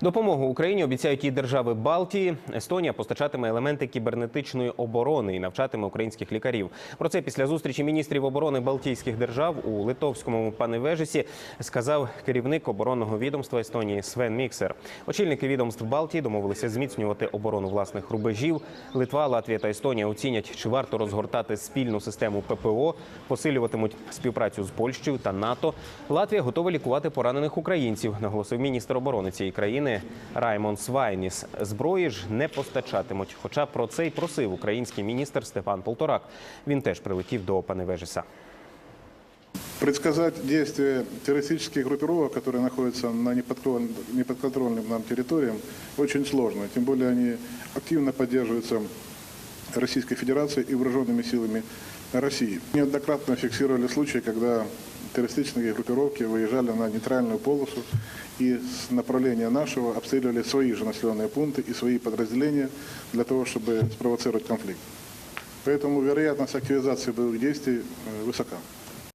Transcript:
Допомогу Україні обіцяють і держави Балтії. Естонія постачатиме елементи кібернетичної оборони і навчатиме українських лікарів. Про це після зустрічі міністрів оборони Балтійських держав у литовському Паневежесі сказав керівник оборонного відомства Естонії Свен Міксер. Очільники відомств Балтії домовилися зміцнювати оборону власних рубежів. Литва, Латвія та Естонія оцінять, чи варто розгортати спільну систему ППО, посилюватимуть співпрацю з Польщею та НАТО. Латвія готова лікувати поранених українців, наголосив міністр оборони цієї країни Раймон Свайніс. Зброї ж не постачатимуть. Хоча про це й просив український міністр Степан Полторак. Він теж прилетів до Паневежеса. Предсказать действия террористических группировок, которые находятся на неподконтроль- неподконтрольным нам территориям, очень сложно. Тем более они активно поддерживаются Российской Федерацией и вооруженными силами России. Неоднократно фиксировали случаи, когда террористические группировки выезжали на нейтральную полосу и с направления нашего обстреливали свои же населенные пункты и свои подразделения для того, чтобы спровоцировать конфликт. Поэтому вероятность активизации боевых действий э, высока.